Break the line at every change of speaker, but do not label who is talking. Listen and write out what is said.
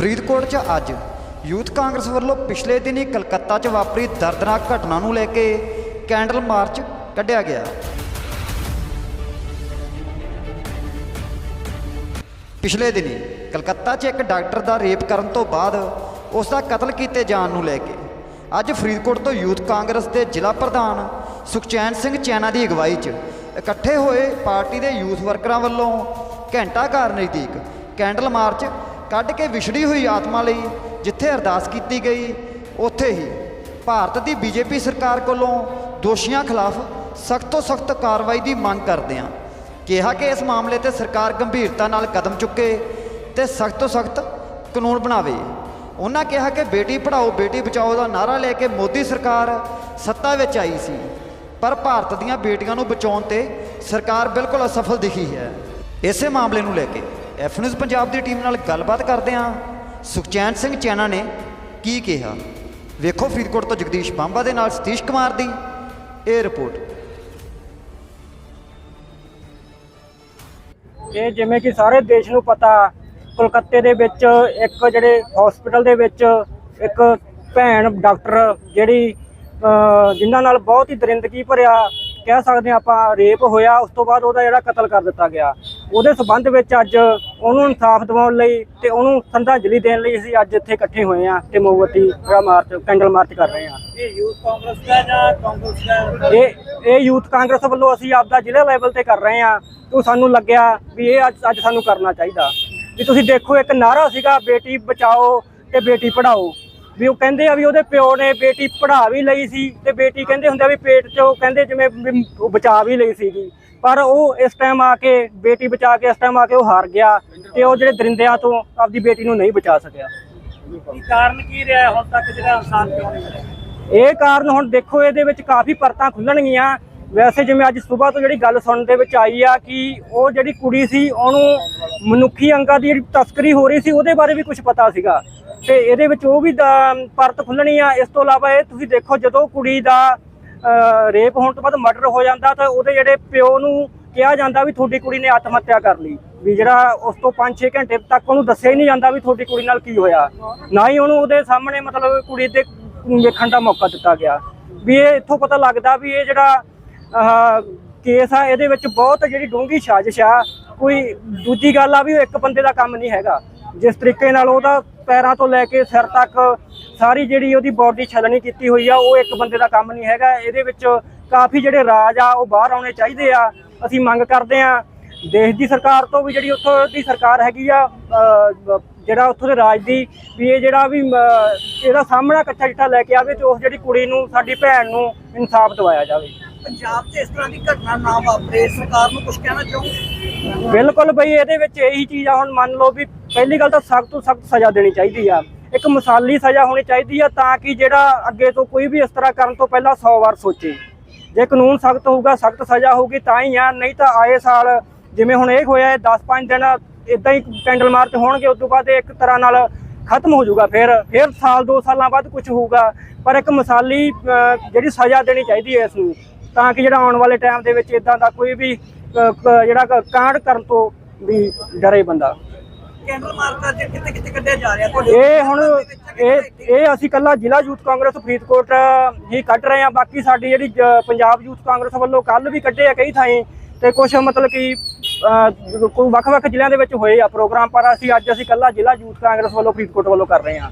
ਫਰੀਦਕੋਟ 'ਚ ਅੱਜ ਯੂਥ ਕਾਂਗਰਸ ਵੱਲੋਂ ਪਿਛਲੇ ਦਿਨੀ ਕਲਕੱਤਾ 'ਚ ਵਾਪਰੀ ਦਰਦਨਾਕ ਘਟਨਾ ਨੂੰ ਲੈ ਕੇ ਕੈਂਡਲ ਮਾਰਚ ਕੱਢਿਆ ਗਿਆ। ਪਿਛਲੇ ਦਿਨੀ ਕਲਕੱਤਾ 'ਚ ਇੱਕ ਡਾਕਟਰ ਦਾ ਰੇਪ ਕਰਨ ਤੋਂ ਬਾਅਦ ਉਸ ਦਾ ਕਤਲ ਕੀਤੇ ਜਾਣ ਨੂੰ ਲੈ ਕੇ ਅੱਜ ਫਰੀਦਕੋਟ ਤੋਂ ਯੂਥ ਕਾਂਗਰਸ ਦੇ ਜ਼ਿਲ੍ਹਾ ਪ੍ਰਧਾਨ ਸੁਖਚੈਨ ਸਿੰਘ ਚੈਨਾ ਦੀ ਅਗਵਾਈ 'ਚ ਇਕੱਠੇ ਹੋਏ ਪਾਰਟੀ ਦੇ ਯੂਥ ਵਰਕਰਾਂ ਵੱਲੋਂ ਘੰਟਾ ਘਰ ਨਜ਼ਦੀਕ ਕੈਂਡਲ ਮਾਰਚ ਕੱਢ ਕੇ ਵਿਛੜੀ ਹੋਈ ਆਤਮਾ ਲਈ ਜਿੱਥੇ ਅਰਦਾਸ ਕੀਤੀ ਗਈ, ਉੱਥੇ ਹੀ ਭਾਰਤ ਦੀ ਬੀਜੇਪੀ ਸਰਕਾਰ ਕੋਲੋਂ ਦੋਸ਼ੀਆਂ ਖਿਲਾਫ ਸਖਤ ਤੋਂ ਸਖਤ ਕਾਰਵਾਈ ਦੀ ਮੰਗ ਕਰਦੇ ਹਾਂ। ਕਿਹਾ ਕਿ ਇਸ ਮਾਮਲੇ ਤੇ ਸਰਕਾਰ ਗੰਭੀਰਤਾ ਨਾਲ ਕਦਮ ਚੁੱਕੇ ਤੇ ਸਖਤ ਤੋਂ ਸਖਤ ਕਾਨੂੰਨ ਬਣਾਵੇ। ਉਹਨਾਂ ਕਿਹਾ ਕਿ ਬੇਟੀ ਪੜ੍ਹਾਓ, ਬੇਟੀ ਬਚਾਓ ਦਾ ਨਾਰਾ ਲੈ ਕੇ ਮੋਦੀ ਸਰਕਾਰ ਸੱਤਾ ਵਿੱਚ ਆਈ ਸੀ, ਪਰ ਭਾਰਤ ਦੀਆਂ ਬੇਟੀਆਂ ਨੂੰ ਬਚਾਉਣ ਤੇ ਸਰਕਾਰ ਬਿਲਕੁਲ ਅਸਫਲ ਦਿਖੀ ਹੈ। ਇਸੇ ਮਾਮਲੇ ਨੂੰ ਲੈ ਕੇ ਐਫ ਨਿਊਜ਼ ਪੰਜਾਬ ਦੀ ਟੀਮ ਨਾਲ ਗੱਲਬਾਤ ਕਰਦੇ ਹਾਂ। ਸੁਖਚੈਨ ਸਿੰਘ ਚੈਨਾ ਨੇ ਕੀ ਕਿਹਾ? ਵੇਖੋ ਫਰੀਦਕੋਟ ਤੋਂ ਜਗਦੀਸ਼ ਬਾਂਬਾ ਦੇ ਨਾਲ ਸਤੀਸ਼ ਕੁਮਾਰ ਦੀ ਇਹ ਰਿਪੋਰਟ।
ਇਹ ਜਿਵੇਂ ਕਿ ਸਾਰੇ ਦੇਸ਼ ਨੂੰ ਪਤਾ ਕੋਲਕਾਤੇ ਦੇ ਵਿੱਚ ਇੱਕ ਜਿਹੜੇ ਹਸਪੀਟਲ ਦੇ ਵਿੱਚ ਇੱਕ ਭੈਣ ਡਾਕਟਰ ਜਿਹੜੀ ਅਹ, ਜਿਨ੍ਹਾਂ ਨਾਲ ਬਹੁਤ ਹੀ ਦਰਿੰਦਗੀ ਭਰਿਆ ਕਹਿ ਸਕਦੇ ਹਾਂ ਆਪਾਂ ਰੇਪ ਹੋਇਆ ਉਸ ਤੋਂ ਬਾਅਦ ਉਹਦਾ ਜਿਹੜਾ ਕਤਲ ਕਰ ਦਿੱਤਾ ਗਿਆ। ਉਹਦੇ ਸਬੰਧ ਵਿੱਚ ਅੱਜ ਉਹਨੂੰ ਇਨਸਾਫ ਦਿਵਾਉਣ ਲਈ ਤੇ ਉਹਨੂੰ ਸ਼ਰਧਾਂਜਲੀ ਦੇਣ ਲਈ ਅਸੀਂ ਅੱਜ ਇੱਥੇ ਇਕੱਠੇ ਹੋਏ ਹਾਂ ਤੇ ਮੋਮਬੱਤੀ ਦਾ ਮਾਰਚ ਕੈਂਡਲ ਮਾਰਚ ਕਰ ਰਹੇ ਹਾਂ।
ਇਹ ਯੂਥ ਕਾਂਗਰਸ ਦਾ ਜਾਂ ਕਾਂਗਰਸ ਦਾ?
ਇਹ ਇਹ ਯੂਥ ਕਾਂਗਰਸ ਵੱਲੋਂ ਅਸੀਂ ਆਪਦਾ ਜ਼ਿਲ੍ਹਾ ਲੈਵਲ ਤੇ ਕਰ ਰਹੇ ਹਾਂ। ਤੋਂ ਸਾਨੂੰ ਲੱਗਿਆ ਵੀ ਇਹ ਅੱਜ ਅੱਜ ਸਾਨੂੰ ਕਰਨਾ ਚਾਹੀਦਾ। ਵੀ ਤੁਸੀਂ ਦੇਖੋ ਇੱਕ ਨਾਰਾ ਸੀਗਾ ਬੇਟੀ ਬਚਾਓ ਤੇ ਬੇਟੀ ਪੜ੍ਹਾਓ। ਵੀ ਉਹ ਕਹਿੰਦੇ ਆ ਵੀ ਉਹਦੇ ਪਿਓ ਨੇ ਬੇਟੀ ਪੜ੍ਹਾ ਵੀ ਲਈ ਸੀ ਤੇ ਬੇਟੀ ਕਹਿੰਦੇ ਹੁੰਦੇ ਆ ਵੀ ਪੇਟ 'ਚੋਂ ਕਹਿੰਦੇ ਜਿਵੇਂ ਬਚਾ ਵੀ ਲਈ ਸੀਗੀ। ਪਰ ਉਹ ਇਸ ਟਾਈਮ ਆ ਕੇ ਬੇਟੀ ਬਚਾ ਕੇ ਇਸ ਟਾਈਮ ਆ ਕੇ ਉਹ ਹਾਰ ਗਿਆ ਤੇ ਉਹ ਜਿਹੜੇ ਦਰਿੰਦਿਆਂ ਤੋਂ ਆਪਦੀ ਬੇਟੀ ਨੂੰ ਨਹੀਂ ਬਚਾ ਸਕਿਆ।
ਕੀ ਕਾਰਨ ਕੀ ਰਿਹਾ ਹੁਣ ਤੱਕ ਜਿਹੜਾ ਇਨਸਾਨ ਕਿਉਂ ਨਹੀਂ ਮਿਲਿਆ?
ਇਹ ਕਾਰਨ ਹੁਣ ਦੇਖੋ ਇਹਦੇ ਵਿੱਚ ਕਾਫੀ ਪਰਤਾਂ ਖੁੱਲਣਗੀਆਂ। ਵੈਸੇ ਜਿਵੇਂ ਅੱਜ ਸਵੇਰ ਤੋਂ ਜਿਹੜੀ ਗੱਲ ਸੁਣਨ ਦੇ ਵਿੱਚ ਆਈ ਆ ਕਿ ਉਹ ਜਿਹੜੀ ਕੁੜੀ ਸੀ ਉਹਨੂੰ ਮਨੁੱਖੀ ਅੰਗਾਂ ਦੀ ਜਿਹੜੀ ਤਸਕਰੀ ਹੋ ਰਹੀ ਸੀ ਉਹਦੇ ਬਾਰੇ ਵੀ ਕੁਝ ਪਤਾ ਸੀਗਾ। ਤੇ ਇਹਦੇ ਵਿੱਚ ਉਹ ਵੀ ਪਰਤ ਖੁੱਲਣੀ ਆ। ਇਸ ਤੋਂ ਇਲਾਵਾ ਇਹ ਤੁਸੀਂ ਦੇਖੋ ਜਦੋਂ ਕੁੜੀ ਦਾ ਰੇਪ ਹੋਣ ਤੋਂ ਬਾਅਦ ਮਰਡਰ ਹੋ ਜਾਂਦਾ ਤਾਂ ਉਹਦੇ ਜਿਹੜੇ ਪਿਓ ਨੂੰ ਕਿਹਾ ਜਾਂਦਾ ਵੀ ਤੁਹਾਡੀ ਕੁੜੀ ਨੇ ਆਤਮ ਹੱਤਿਆ ਕਰ ਲਈ। ਵੀ ਜਿਹੜਾ ਉਸ ਤੋਂ 5-6 ਘੰਟੇ ਤੱਕ ਉਹਨੂੰ ਦੱਸਿਆ ਹੀ ਨਹੀਂ ਜਾਂਦਾ ਵੀ ਤੁਹਾਡੀ ਕੁੜੀ ਨਾਲ ਕੀ ਹੋਇਆ। ਨਾ ਹੀ ਉਹਨੂੰ ਉਹਦੇ ਸਾਹਮਣੇ ਮਤਲਬ ਕੁੜੀ ਦੇ ਵੇਖਣ ਦਾ ਮੌਕਾ ਦਿੱਤਾ ਗਿਆ। ਵੀ ਇਹ ਇੱਥੋਂ ਪਤਾ ਲੱਗਦਾ ਵੀ ਇਹ ਜਿਹੜਾ ਆਹ ਕੇਸ ਆ, ਇਹਦੇ ਵਿੱਚ ਬਹੁਤ ਜਿਹੜੀ ਡੂੰਘੀ ਸਾਜ਼ਿਸ਼ ਆ। ਕੋਈ ਦੂਜੀ ਗੱਲ ਆ ਵੀ ਉਹ ਇੱਕ ਬੰਦੇ ਦਾ ਕੰਮ ਨਹੀਂ ਹੈਗਾ। ਜਿਸ ਤਰੀਕੇ ਨਾਲ ਉਹਦਾ ਪੈਰਾਂ ਤੋਂ ਲੈ ਕੇ ਸਿਰ ਤੱਕ ਸਾਰੀ ਜਿਹੜੀ ਉਹਦੀ ਬਾਡੀ ਛਲਣੀ ਕੀਤੀ ਹੋਈ ਆ ਉਹ ਇੱਕ ਬੰਦੇ ਦਾ ਕੰਮ ਨਹੀਂ ਹੈਗਾ। ਇਹਦੇ ਵਿੱਚ ਕਾਫੀ ਜਿਹੜੇ ਰਾਜ ਆ ਉਹ ਬਾਹਰ ਆਉਣੇ ਚਾਹੀਦੇ ਆ। ਅਸੀਂ ਮੰਗ ਕਰਦੇ ਆ ਦੇਸ਼ ਦੀ ਸਰਕਾਰ ਤੋਂ ਵੀ ਜਿਹੜੀ ਉੱਥੋਂ ਦੀ ਸਰਕਾਰ ਹੈਗੀ ਆ ਜਿਹੜਾ ਉੱਥੋਂ ਦੇ ਰਾਜ ਦੀ ਵੀ ਇਹ ਜਿਹੜਾ ਵੀ ਇਹਦਾ ਸਾਹਮਣਾ ਇਕੱਠਾ ਜਿੱਠਾ ਲੈ ਕੇ ਆਵੇ ਤੇ ਉਸ ਜਿਹੜੀ ਕੁੜੀ ਨੂੰ ਸਾਡੀ ਭੈਣ ਨੂੰ ਇਨਸਾਫ ਦਿਵਾਇਆ ਜਾਵੇ।
ਪੰਜਾਬ 'ਚ ਇਸ ਤਰ੍ਹਾਂ ਦੀ ਘਟਨਾ ਨਾ ਵਾਪਰੇ। ਸਰਕਾਰ ਨੂੰ ਕੁਝ ਕਹਿਣਾ ਚਾਹੋ
ਬਿਲਕੁਲ ਬਈ ਇਹਦੇ ਵਿੱਚ ਇਹੀ ਚੀਜ਼ ਆ ਹੁਣ ਮੰਨ ਲਓ ਵੀ ਪਹਿਲੀ ਗੱਲ ਤਾਂ ਸਖਤ ਤੋਂ ਸਖਤ ਸਜ਼ਾ ਦੇਣੀ ਚਾਹੀਦੀ ਆ। ਇੱਕ ਮਸਾਲੀ ਸਜ਼ਾ ਹੋਣੀ ਚਾਹੀਦੀ ਆ ਤਾਂ ਕਿ ਜਿਹੜਾ ਅੱਗੇ ਤੋਂ ਕੋਈ ਵੀ ਇਸ ਤਰ੍ਹਾਂ ਕਰਨ ਤੋਂ ਪਹਿਲਾਂ 100 ਵਾਰ ਸੋਚੇ। ਜੇ ਕਾਨੂੰਨ ਸਖਤ ਹੋਊਗਾ, ਸਖਤ ਸਜ਼ਾ ਹੋਊਗੀ, ਤਾਂ ਹੀ ਆ, ਨਹੀਂ ਤਾਂ ਆਏ ਸਾਲ ਜਿਵੇਂ ਹੁਣ ਇਹ ਹੋਇਆ 10-5 ਦਿਨ ਇਦਾਂ ਹੀ ਕੈਂਡਲ ਮਾਰਚ ਹੋਣਗੇ ਉਸ ਤੋਂ ਬਾਅਦ ਇੱਕ ਤਰ੍ਹਾਂ ਨਾਲ ਖਤਮ ਹੋ ਜਾਊਗਾ, ਫਿਰ ਫਿਰ ਸਾਲ, ਦੋ ਸਾਲਾਂ ਬਾਅਦ ਕੁਝ ਹੋਊਗਾ। ਪਰ ਇੱਕ ਮਸਾਲੀ ਜਿਹੜੀ ਸਜ਼ਾ ਦੇਣੀ ਚਾਹੀਦੀ ਹੈ ਇਸ ਨੂੰ, ਤਾਂ ਕਿ ਜਿਹੜਾ ਆਉਣ ਵਾਲੇ ਟਾਈਮ ਦੇ ਵਿੱਚ ਇਦਾਂ ਦਾ ਕੋਈ ਵੀ ਜਿਹੜਾ ਕਾਂਡ ਕਰਨ ਤੋਂ ਵੀ ਡਰੇ ਬੰਦਾ।
ਕੈਂਡਲ ਮਾਰਕਾ ਜੇ ਕਿਤੇ ਕਿਤੇ ਕੱਢਿਆ ਜਾ ਰਿਹਾ? ਤੁਹਾਡੇ
ਇਹ ਹੁਣ ਇਹ ਇਹ ਅਸੀਂ ਕੱਲਾ ਜ਼ਿਲ੍ਹਾ ਯੂਥ ਕਾਂਗਰਸ ਫਰੀਦਕੋਟ ਹੀ ਕੱਢ ਰਹੇ ਹਾਂ। ਬਾਕੀ ਸਾਡੀ ਜਿਹੜੀ ਜ- ਪੰਜਾਬ ਯੂਥ ਕਾਂਗਰਸ ਵੱਲੋਂ ਕੱਲ ਵੀ ਕੱਢੇ ਆ ਕਈ ਥਾਈਂ ਤੇ ਕੁਝ ਮਤਲਬ ਕਿ ਅਹ, ਕੋਈ ਵੱਖ-ਵੱਖ ਜ਼ਿਲ੍ਹਿਆਂ ਦੇ ਵਿੱਚ ਹੋਏ ਆ ਪ੍ਰੋਗਰਾਮ ਪਰ ਅਸੀਂ ਅੱਜ ਅਸੀਂ ਕੱਲਾ ਜ਼ਿਲ੍ਹਾ ਯੂਥ ਕਾਂਗਰਸ ਵੱਲੋਂ ਫਰੀਦਕੋਟ ਵੱਲੋਂ ਕਰ ਰਹੇ ਹਾਂ।